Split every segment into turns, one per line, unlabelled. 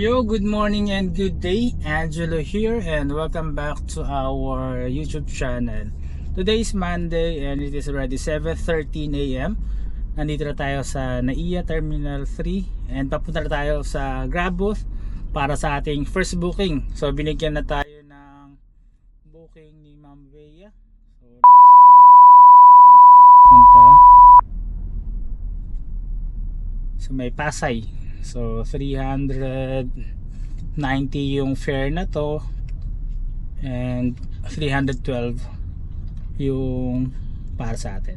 Yo, good morning and good day. Angelo here and welcome back to our YouTube channel. Today is Monday and it is already 7.13 a.m. Nandito na tayo sa NAIA Terminal 3 and papunta tayo sa Grab booth para sa ating first booking. So binigyan na tayo ng booking ni Ma'am Bea. So let's see kung saan papunta. So may Pasay. So 390 yung fare na to and 312 yung para sa atin.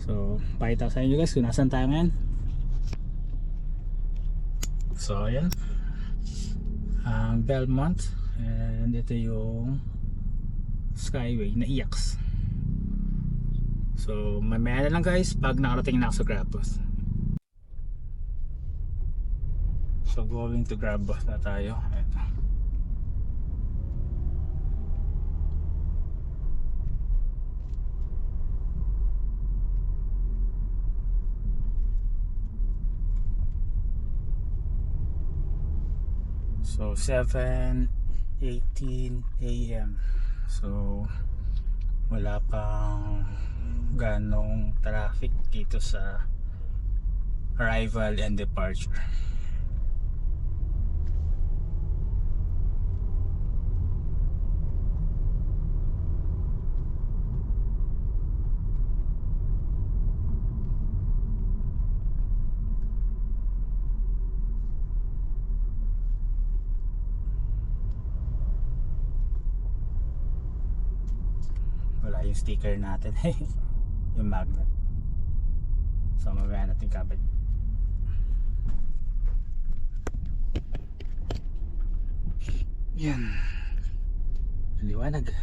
So pakita ko sa inyo guys kung nasan tayo ngayon. So ayan. Ang Belmont and ito yung Skyway na IAX. So mamaya na lang guys pag nakarating na ako sa Grab booth. So going to grab na tayo. Ito. So 7:18 AM. So wala pang ganong traffic dito sa arrival and departure. wala yung sticker natin. Yung magnet. So mamaya natin kabit. Yan. Liwanag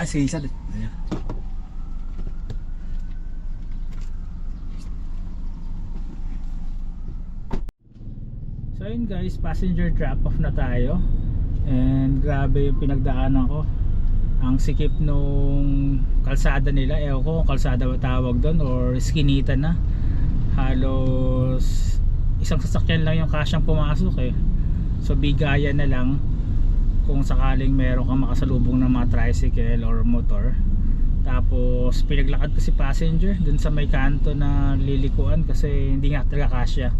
ah sige isa din. So yun guys, passenger drop off na tayo. And grabe yung pinagdaanan ko. Ang sikip nung kalsada nila Ewan ko kung kalsada ba tawag doon or skinita na. Halos isang sasakyan lang yung kasyang pumasok eh. So bigaya na lang kung sakaling meron kang makasalubong ng mga tricycle or motor. Tapos pinaglakad ko si passenger dun sa may kanto na lilikuan kasi hindi nga talaga kasya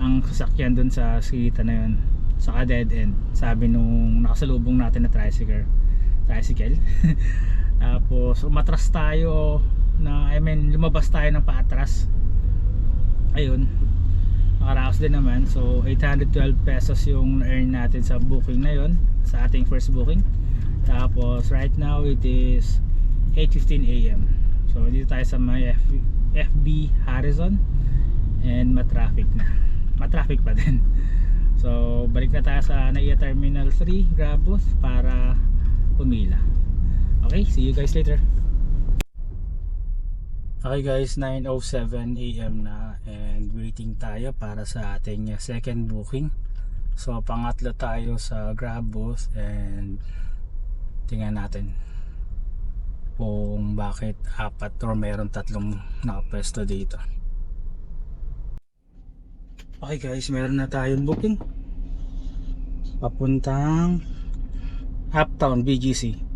ang sasakyan dun sa skita na yun. Saka dead end sabi nung nakasalubong natin na tricycle. Tricycle. Tapos umatras tayo na I mean lumabas tayo ng paatras. Ayun. Nakaraos din naman. So 812 pesos yung earn natin sa booking na yon sa ating first booking. Tapos right now it is 8.15 am so dito tayo sa may F FB Harrison. And matraffic na. Matraffic pa din. So balik na tayo sa NAIA Terminal 3 grab booth para pumila. Okay see you guys later. Okay guys, 9.07 AM na. And waiting tayo para sa ating second booking. So pangatlo tayo sa Grab booth and tingnan natin kung bakit apat or meron tatlong nakapwesto dito. Okay guys, meron na tayong booking. Papuntang Uptown BGC.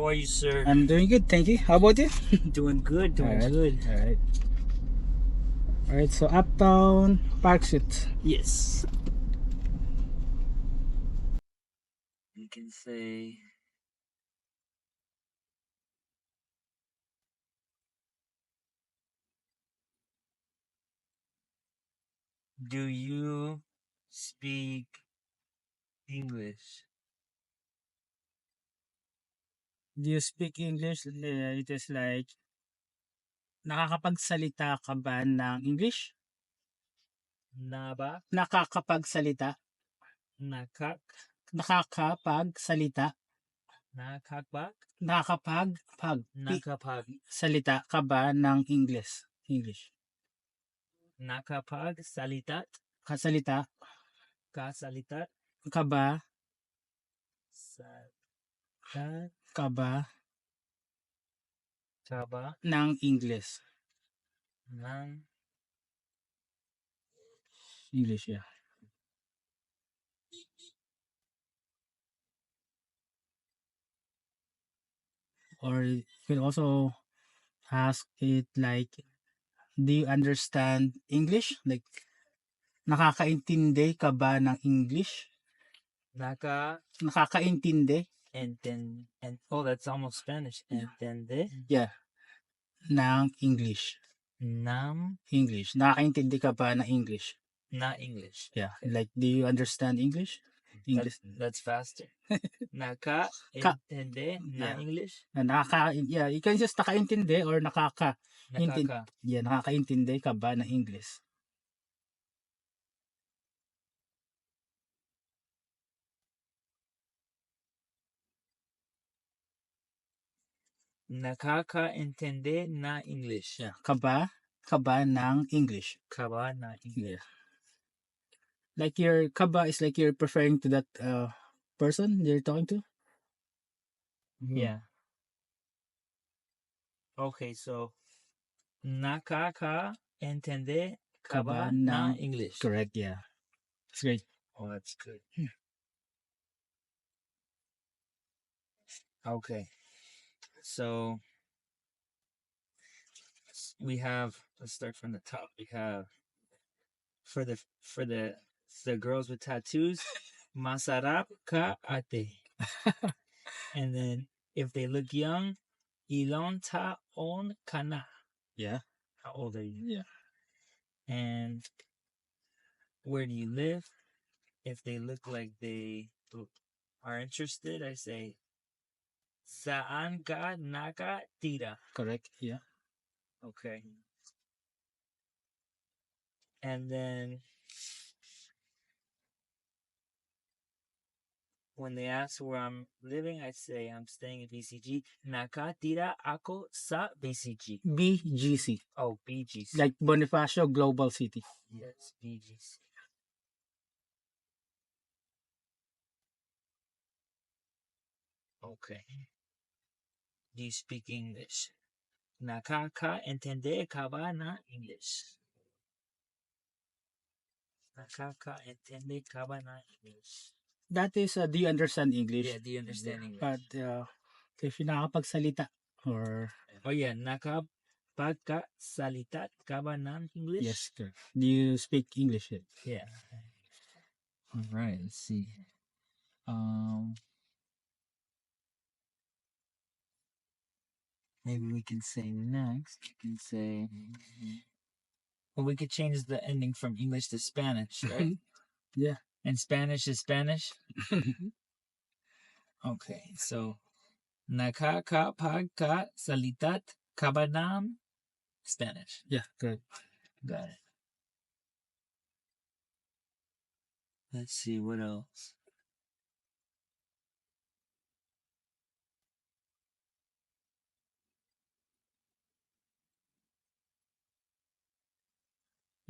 How are you, sir?
I'm doing good, thank you. How about you?
doing good, doing
Alright.
good.
Alright. Alright, so Uptown Park Suite.
Yes. You can say Do you speak English?
Do you speak English? Uh, It is like, nakakapagsalita ka ba ng English?
Naba?
Nakakapagsalita?
Nakak?
Nakakapagsalita?
Nakakbak?
Nakakapag, pag, pi-
Nakapag?
salita ka ba ng English? English.
Nakapag? Salitat?
Kasalita
Kasalitat?
ka ba?
Sa...
Ka ba
Kaba?
ng English?
Ng...
English, yeah. Or you can also ask it like, do you understand English? Like, nakakaintindi ka ba ng English?
Naka...
Nakakaintindi
Enten... And, oh, that's almost Spanish. and Entende?
ng English.
Nam...
English. Nakakaintindi ka ba ng English?
Na English.
Yeah. Like, do you understand English? English.
That's, that's faster. Naka...
Ka-
Entende? Na
Yeah.
English?
Na nakaka, yeah, you can just nakaintindi or nakaka, Enten-
Nakaka...
yeah, nakakaintindi ka ba ng English?
Nakaka-entende na English.
Yeah. Ka ba? Ka ba ng English?
Kaba na English.
Yeah. Like your kaba is like you're referring to that uh person you're talking to?
Yeah. Okay, so... Nakaka-entende kaba
Kaba
na
ng-
English.
Correct, yeah. That's great.
Oh, that's good. Okay. So we have let's start from the top. We have for the for the the girls with tattoos, Masarap ka ate. and then if they look young, Ilon taon kana.
Yeah.
How old are you?
Yeah.
And where do you live? If they look like they oh, are interested, I say, Saan ka nakatira?
Correct, yeah.
Okay. And then when they ask where I'm living, I say I'm staying at BCG. Nakatira ako sa BCG.
BGC.
Oh, BGC.
Like Bonifacio Global City.
Yes, BGC. Okay. You speak English? Nakaka-entende ka ba na English? Nakaka-entende ka ba na English?
That is, uh, do you understand English?
Yeah, do you understand English?
But uh, if you nakakapagsalita or
oh yeah, nakapagkasalita ka ba English?
yes, correct. Do you speak English? yet?
Yeah. All right, let's see. Um, maybe we can say next. We can say. Mm-hmm. Well, we could change the ending from English to Spanish, right?
Yeah.
And Spanish is Spanish. Mm-hmm. Okay, so salitat kabanam Spanish.
Yeah, good.
Got it. Let's see what else.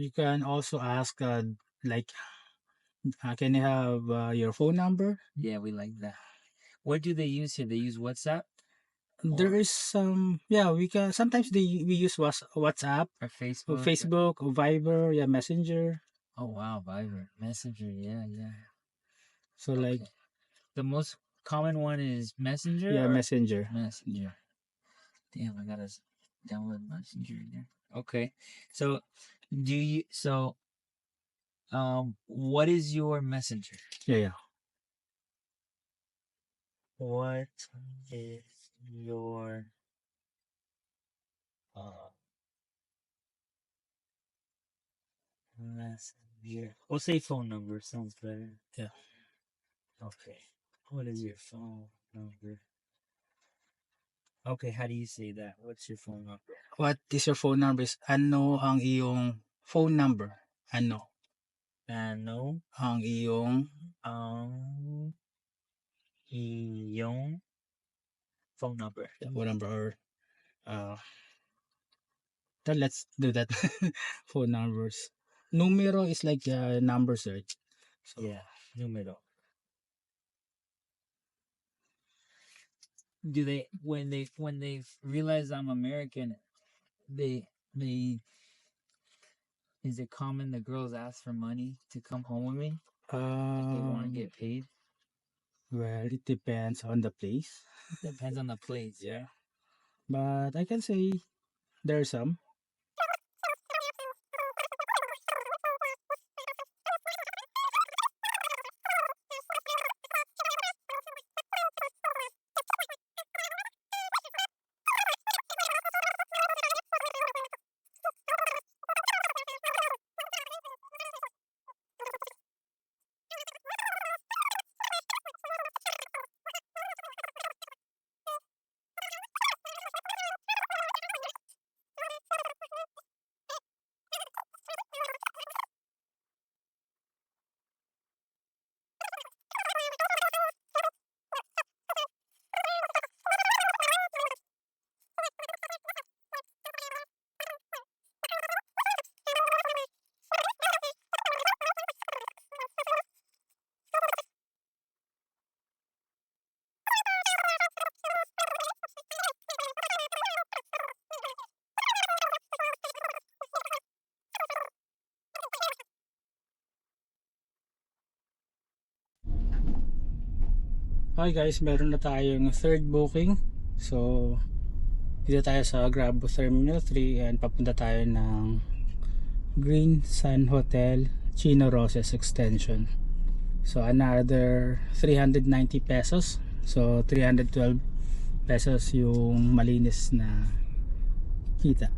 You can also ask, uh, like, uh, can I have uh, your phone number?
Yeah, we like that. What do they use here? They use WhatsApp
There is some, yeah, we can, sometimes they, we use Whats- WhatsApp,
or
or
Facebook? or-
Facebook, or Viber, yeah, Messenger.
Oh wow, Viber, Messenger. Yeah, yeah.
So, like,
Okay. the most common one is Messenger.
Yeah,
or-
Messenger.
Messenger. Damn, I gotta s- download Messenger there. Okay, so do you? So, um, what is your Messenger?
Yeah, yeah.
What is your uh messenger? We'll say phone number. Sounds better.
Yeah.
Okay. What is your phone number? Okay, how do you say that? What's your phone number?
What is your phone number? Is ano ang iyong phone number? Ano
Ano
ang iyong
ang iyong phone number?
phone number or uh then let's do that phone numbers. Numero is like a number search. So
Yeah, numero. Do they when they when they realize I'm American, they they is it common the girls ask for money to come home with me? They want
um,
to get paid.
well it depends on the place.
Depends on the place.
Yeah. But I can say there are some. Okay guys, meron na tayong third booking. So, dito tayo sa Grab Terminal 3 and papunta tayo ng Green Sun Hotel Chino Roses Extension. So, another 390 pesos. So, 312 pesos yung malinis na kita.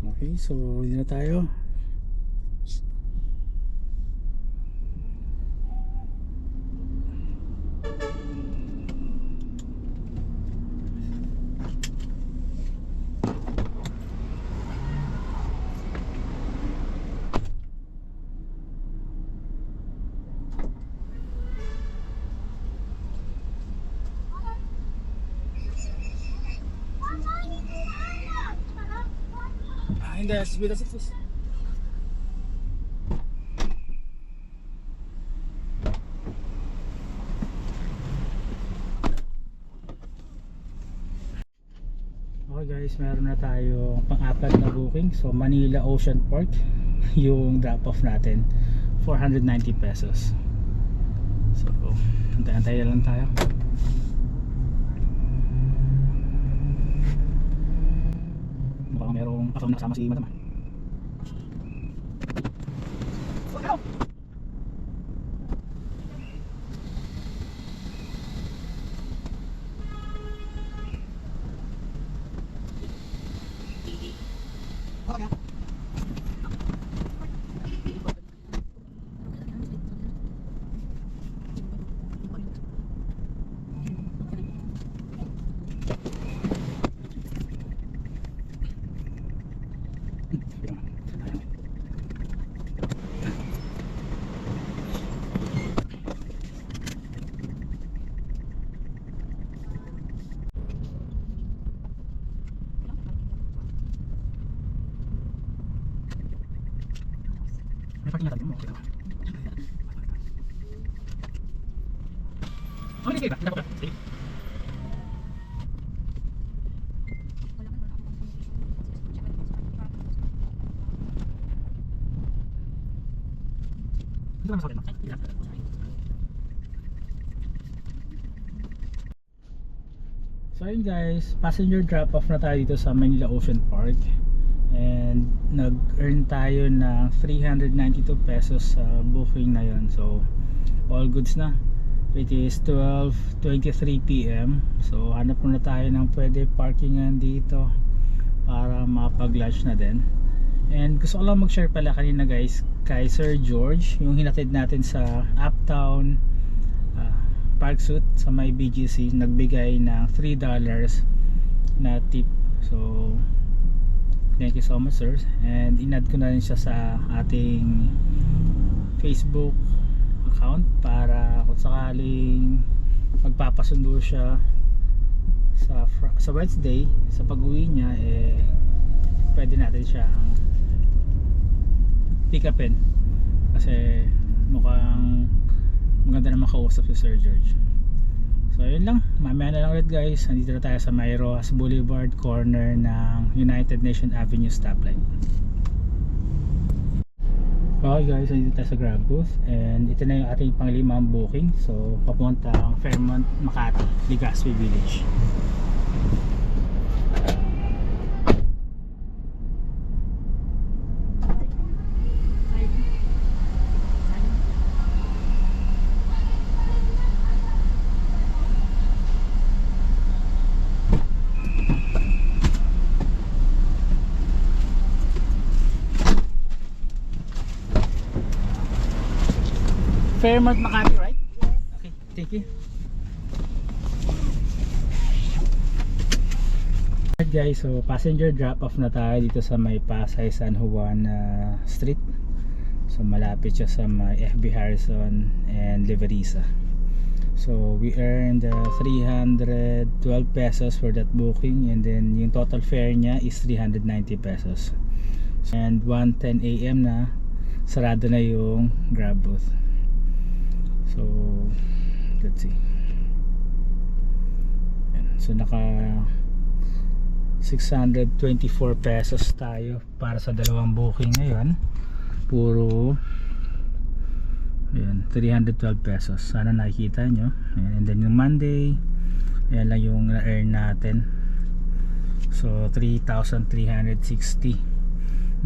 Okay, so dito na tayo. Ah, hindi. Sibila sa sis. Okay guys, meron na tayo pang-apat na booking. So Manila Ocean Park yung drop-off natin. 490 pesos. So, antay-antay lang tayo. Mukhang merong kasama si Madam. May So yun guys, passenger drop off na tayo dito sa Manila Ocean Park. And nag-earn tayo ng 392 pesos sa booking na yun. So all goods na. It is 12.23pm so hanap muna tayo ng pwede parkingan dito para mapag lunch na din. And gusto ko lang mag-share pala kanina guys kay Sir George yung hinatid natin sa Uptown ah, Park Suite sa may BGC nagbigay ng $3 na tip. So thank you so much sir. And inad ko na rin siya sa ating Facebook account para kung sakaling magpapasundo siya sa sa Wednesday sa pag-uwi niya eh pwede natin siya pick upin kasi mukhang maganda na makausap si Sir George. So yun lang. Mamaya na lang ulit guys. Nandito na tayo sa May Rojas Boulevard corner ng United Nation Avenue stoplight. Okay guys, nandito tayo sa Grab booth. And ito na yung ating panglimang booking. So papunta ang Fairmont, Makati, Legazpi Village Fairmont, Makati, right? Okay, thank you. Alright guys, so passenger drop off na tayo dito sa may Pasay San Juan uh, Street. So malapit siya sa may FB Harrison and Liverisa. So we earned uh, 312 pesos for that booking and then yung total fare niya is 390 pesos. And 1:10 AM na sarado na yung Grab booth. So, let's see. Yan. So, naka 624 pesos tayo para sa dalawang booking ngayon. Puro Ayan, 312 pesos. Sana nakikita nyo. Ayan, and then yung Monday, ayan lang yung na-earn natin. So, 3,360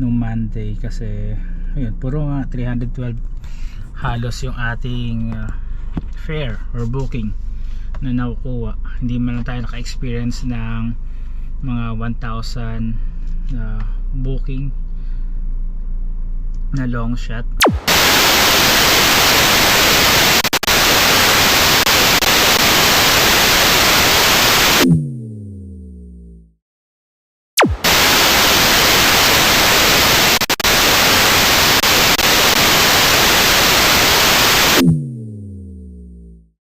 nung Monday kasi ayun, puro nga 312 halos yung ating uh, fare or booking na nakukuha. Hindi man lang tayo naka-experience ng mga 1,000 uh, booking na long shot